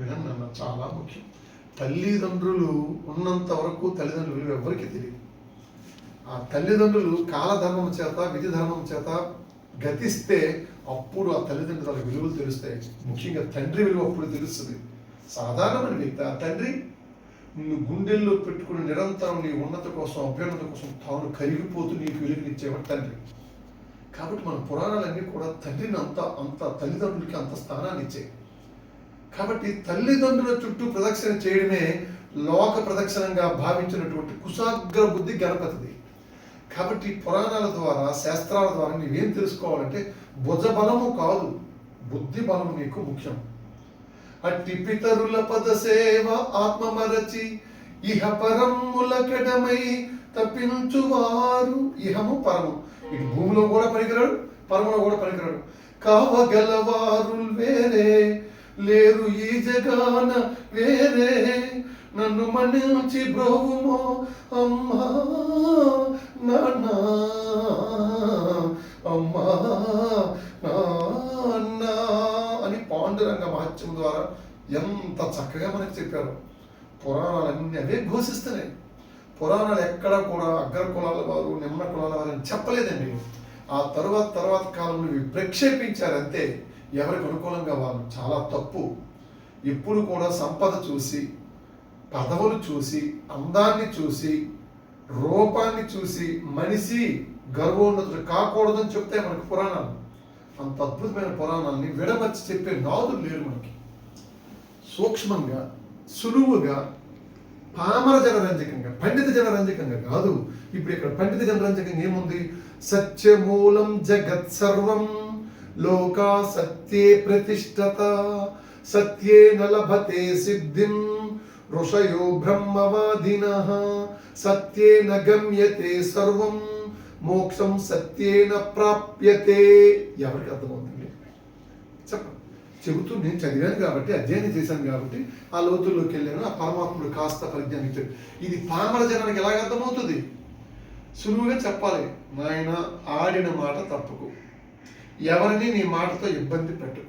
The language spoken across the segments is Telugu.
వినండి అన్న చాలా ముఖ్యం. తల్లిదండ్రులు ఉన్నంత వరకు తల్లిదండ్రులు ఎవరికి తెలియదు. ఆ తల్లిదండ్రులు కాలధర్మం చేత విధి ధర్మం చేత గతిస్తే అప్పుడు ఆ తల్లిదండ్రుల విలువలు తెలుస్తాయి. ముఖ్యంగా తండ్రి విలువ అప్పుడు తెలుస్తుంది. సాధారణమైన వ్యక్తి ఆ తండ్రి నువ్వు గుండెల్లో పెట్టుకుని నిరంతరం నీ ఉన్నత కోసం అభ్యున్నత కోసం తాను కరిగిపోతూ నీకు వెలుగునిచ్చేవాడు తండ్రి. కాబట్టి మన పురాణాలన్నీ కూడా తండ్రిని అంత అంత తల్లిదండ్రులకి అంత స్థానాన్ని ఇచ్చాయి. కాబట్టి తల్లిదండ్రుల చుట్టూ ప్రదక్షిణ చేయడమే లోక ప్రదక్షిణంగా భావించినటువంటి కుశాగ్ర బుద్ధి గణపతిది. కాబట్టి పురాణాల ద్వారా శాస్త్రాల ద్వారా నీవేం తెలుసుకోవాలంటే భుజ బలము కాదు బుద్ధి బలము నీకు ముఖ్యం. అట్టి పితరుల పద సేవ ఆత్మమరచి ఇహ పరములకడమై తప్పించువారు ఇహము పరము. ఇటు భూమిలో కూడా పనికిరాడు పరములో కూడా పనికిరాడు. కావగలవారు వేరే లేరు ఈ జగాన వేరే. నన్ను మన్నించి బ్రోవుమో అమ్మా నాన్న అమ్మా నాన్న అని పాండురంగ మహత్యం ద్వారా ఎంత చక్కగా మనకి చెప్పారు. పురాణాలన్నీ అవే ఘోషిస్తున్నాయి. పురాణాలు ఎక్కడ కూడా అగ్ర కులాల వారు నిమ్న కులాల వారు అని చెప్పలేదండి. ఆ తరువాత తర్వాత కాలంలో ఇవి ప్రక్షేపించారంతే. ఎవరికి అనుకూలంగా వాళ్ళు చాలా తప్పు. ఎప్పుడు కూడా సంపద చూసి పదవులు చూసి అందాన్ని చూసి రూపాన్ని చూసి మనిషి గర్వోన్నతుడు కాకూడదని చెప్తే మనకు పురాణాలు. అంత అద్భుతమైన పురాణాన్ని విడమర్చి చెప్పే నాదులు లేరు మనకి. సూక్ష్మంగా సులువుగా పామర జనరంజకంగా పండిత జనరంజకంగా కాదు. ఇప్పుడు ఇక్కడ పండిత జనరంజకంగా ఏముంది? సత్యమూలం జగత్ సర్వం లోకా సత్యే ప్రతిష్టత సత్యేన లభతే సిద్ధిం ఋషయో బ్రహ్మవాదిన సత్యేన గమ్యతే సర్వం మోక్షం సత్యేన ప్రాప్యతే ఎవరికి అర్థమవుతుంది. చెప్పండి. చెబుతూ నేను చదివాను కాబట్టి అధ్యయనం చేశాను కాబట్టి ఆ లోతుల్లోకి వెళ్ళాను ఆ పరమాత్ముడు కాస్త పరిజ్ఞానం ఇది పామర జనానికి ఎలాగ అర్థమవుతుంది? సులువుగా చెప్పాలి. నాయన ఆడిన మాట తప్పుకు. ఎవరిని నీ మాటతో ఇబ్బంది పెట్టకు.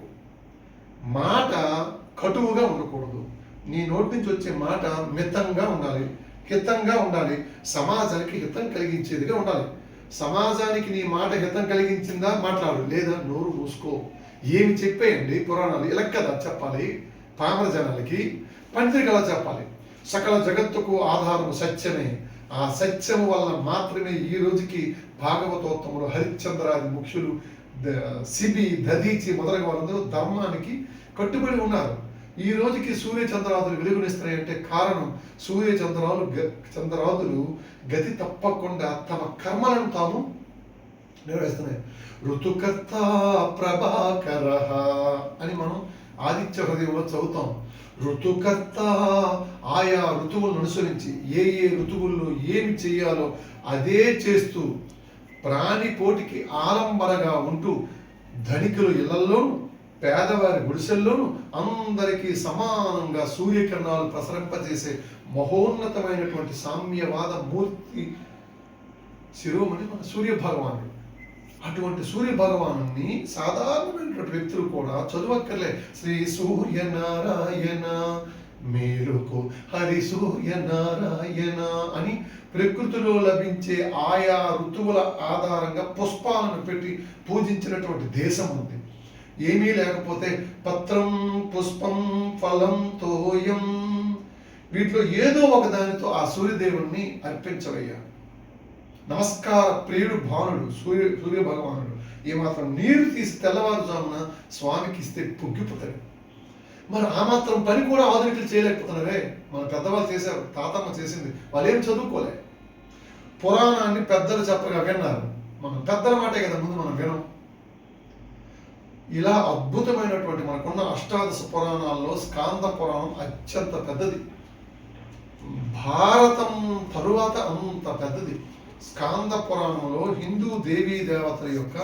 మాట కటువుగా ఉండకూడదు. నీ నోటి నుంచి వచ్చే మాట మితంగా ఉండాలి. హితంగా ఉండాలి. సమాజానికి హితం కలిగించేదిగా ఉండాలి. సమాజానికి నీ మాట హితం కలిగించిందా మాట్లాడు. లేదా నోరు మూసుకో. ఏమి చెప్పేయండి పురాణాలు? ఇలా కదా చెప్పాలి. పామర జనాలకి పండితుడికి చెప్పాలి? సకల జగత్తుకు ఆధారము సత్యమే. ఆ సత్యము వల్ల మాత్రమే ఈ రోజుకి భాగవతోత్తములు హరిశ్చంద్రాది ముఖ్యులు సిబి దదీచి మొదలగు వాళ్ళందరూ ధర్మానికి కట్టుబడి ఉన్నారు. ఈ రోజుకి సూర్య చంద్రాదులు వెలుగునిస్తున్నాయంటే కారణం సూర్య చంద్రాలు గ- చంద్రాదులు గతి తప్పకుండా తమ కర్మలను తాము నిర్వహిస్తున్నాయి. ఋతుకర్త ప్రభాకర అని మనం ఆదిత్య హృదయంలో చదువుతాం. ఋతుకర్త ఆయా ఋతువులను అనుసరించి ఏ ఏ ఋతువుల్లో ఏమి చేయాలో అదే చేస్తూ ప్రాణిపోటికి ఆలంబరగా ఉంటూ ధనికులు ఇళ్ళలోను పేదవారి గుడిసెల్లోనూ అందరికీ సమానంగా సూర్యకిరణాలు ప్రసరింపజేసే మహోన్నతమైనటువంటి సామ్యవాద మూర్తి శిరోమణి మన సూర్య భగవానుడు అటువంటి సూర్య భగవాను సాధారణమైనటువంటి వ్యక్తులు కూడా చదువక్కర్లే. శ్రీ సూర్యనారాయణ మేలుకు హరి సూర్య నారాయణ అని ప్రకృతిలో లభించే ఆయా ఋతువుల ఆధారంగా పుష్పాలను పెట్టి పూజించినటువంటి దేశం ఉంది. ఏమీ లేకపోతే పత్రం పుష్పం ఫలం తోయం వీటిలో ఏదో ఒక దానితో ఆ సూర్యదేవుణ్ణి అర్పించవయ్యా. నమస్కార ప్రియుడు భానుడు సూర్య సూర్య భగవానుడు. ఏమాత్రం నీరు తీసి తెల్లవారుజామున స్వామికి ఇస్తే పొగ్గిపోతాడు. మరి ఆ మాత్రం పని కూడా ఆధునికులు చేయలేకపోతున్నారే. మన పెద్దవాళ్ళు చేశారు తాతమ్మ చేసింది. వాళ్ళు ఏం చదువుకోలే. పురాణాన్ని పెద్దలు చెప్పగా విన్నారు. మనం పెద్దల మాటే కదా ముందు మనం వినం. ఇలా అద్భుతమైనటువంటి మనకున్న అష్టాదశ పురాణాల్లో స్కాంద పురాణం అత్యంత పెద్దది. భారతం తరువాత అంత పెద్దది. స్కాంద పురాణంలో హిందూ దేవీ దేవతల యొక్క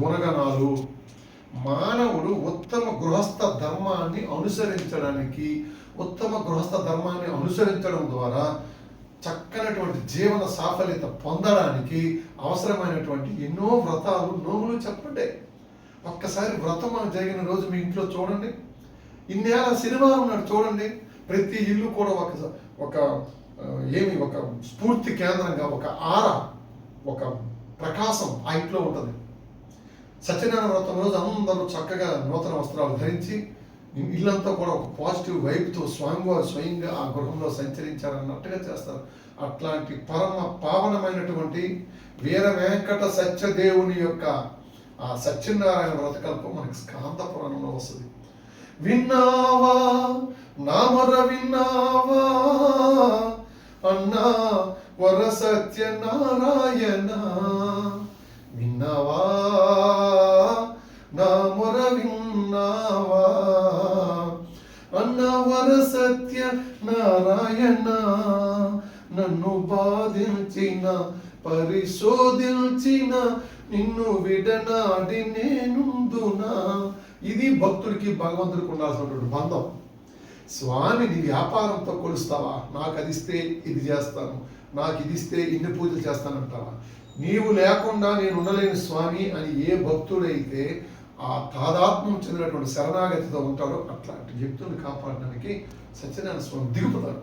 గుణగణాలు మానవుడు ఉత్తమ గృహస్థ ధర్మాన్ని అనుసరించడానికి ఉత్తమ గృహస్థ ధర్మాన్ని అనుసరించడం ద్వారా చక్కనటువంటి జీవన సాఫల్యత పొందడానికి అవసరమైనటువంటి ఎన్నో వ్రతాలు నోములు చెప్పండి. ఒక్కసారి వ్రతం జరిగిన రోజు మీ ఇంట్లో చూడండి. ఇన్నేళ్ళ సినిమా ఉన్నాడు చూడండి. ప్రతి ఇల్లు కూడా ఒక ఒక ఏమి ఒక స్ఫూర్తి కేంద్రంగా ఒక ఆర ఒక ప్రకాశం ఆ ఇంట్లో ఉంటుంది. సత్యనారాయణ వ్రతం రోజు అందరూ చక్కగా నూతన వస్త్రాలు ధరించి ఇల్లంతా కూడా ఒక పాజిటివ్ వైపుతో స్వామివారు స్వయంగా ఆ గృహంలో సంచరించారన్నట్టుగా చేస్తారు. అట్లాంటి పరమ పావనమైనటువంటి వీర వెంకట సత్యదేవుని యొక్క ఆ సత్యనారాయణ వ్రతకల్పం మనకి స్కాంత పురాణంలో వస్తుంది. విన్నావా? నామర విన్నావా? అన్నా వర సత్యనారాయణ. విన్నావా? నవర సత్య నారాయణ. నన్ను బాధించిన పరిశోధించిన నిన్ను విడనాడి నేనుందునా? ఇది భక్తుడికి భగవంతుడికి ఉండాల్సినటువంటి బంధం. స్వామిని వ్యాపారంతో కొలుస్తావా? నాకు అది ఇస్తే ఇది చేస్తాను. నాకు ఇది ఇస్తే ఇన్ని పూజలు చేస్తానంటావా? నీవు లేకుండా నేను ఉండలేని స్వామి అని ఏ భక్తుడైతే ఆ తాదాత్మ్యం చెందినటువంటి శరణాగతితో ఉంటారో అట్లాంటి వ్యక్తులను కాపాడడానికి సత్యనారాయణ స్వామి దిగుతారు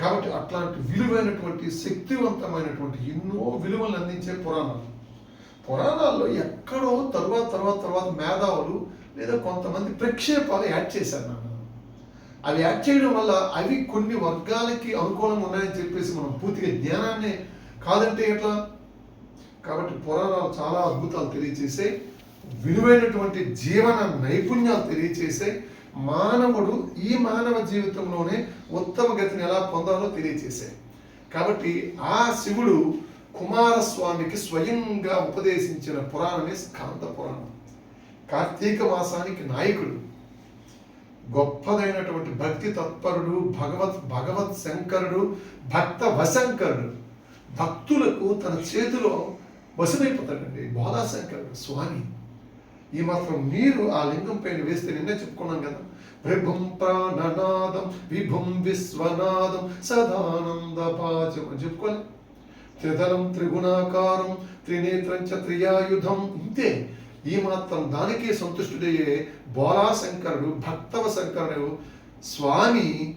కాబట్టి అట్లాంటి విలువైనటువంటి శక్తివంతమైనటువంటి ఎన్నో విలువలు అందించే పురాణాలు. పురాణాల్లో ఎక్కడో తర్వాత తర్వాత తర్వాత మేధావులు లేదా కొంతమంది ప్రక్షేపాలు యాడ్ చేశారు నాన్న. అవి యాడ్ చేయడం వల్ల అవి కొన్ని వర్గాలకి అనుకూలంగా ఉన్నాయని చెప్పేసి మనం పూర్తిగా జ్ఞానాన్ని కాదంటే ఎట్లా? కాబట్టి పురాణాలు చాలా అద్భుతాలు తెలియజేసే విలువైనటువంటి జీవన నైపుణ్యాలు తెలియచేసే మానవుడు ఈ మానవ జీవితంలోనే ఉత్తమ గతిని ఎలా పొందాలో తెలియచేసే కాబట్టి ఆ శివుడు కుమారస్వామికి స్వయంగా ఉపదేశించిన పురాణమే స్కాంత పురాణం. కార్తీక మాసానికి నాయకుడు. గొప్పదైనటువంటి భక్తి తత్పరుడు భగవత్ భగవత్ శంకరుడు భక్త వశంకరుడు. భక్తులకు తన చేతిలో వశమైపోతాడండి బోధాశంకరుడు స్వామి. ఈ మాత్రం నీరు ఆ లింగం పైన వేస్తే నిన్నే చెప్పుకున్నాం కదా. ప్రభుం ప్రాణనాదం విభుం విశ్వనాదం సదానంద పాచం అని చెప్పుకోవాలి. త్రిధరం త్రిగుణాకారం త్రినేత్రం త్రియాయుధం ఇంతే. ఈ మాత్రం దానికే సంతుష్టుడయ్యే బోలాశంకరుడు భక్తవ శంకరుడు స్వామి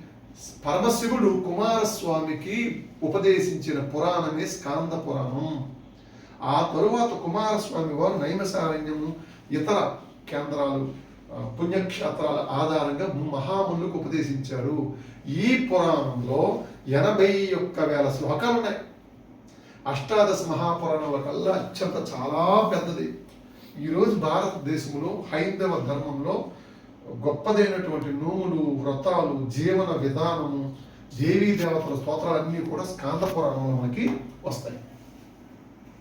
పరమశివుడు కుమారస్వామికి ఉపదేశించిన పురాణమే స్కాంద పురాణం. ఆ తరువాత కుమారస్వామి వారు నైమసారణ్యము ఇతర కేంద్రాలు పుణ్యక్షేత్రాల ఆధారంగా మహామునులకు ఉపదేశించారు. ఈ పురాణంలో ఎనభై ఒక్క వేల శ్లోకాలు ఉన్నాయి. అష్టాదశ మహాపురాణాల కల్లా అత్యంత చాలా పెద్దది. ఈరోజు భారతదేశంలో హైందవ ధర్మంలో గొప్పదైనటువంటి నోములు వ్రతాలు జీవన విధానము దేవీ దేవతల స్తోత్రాలన్నీ కూడా స్కాంద పురాణంలో మనకి వస్తాయి.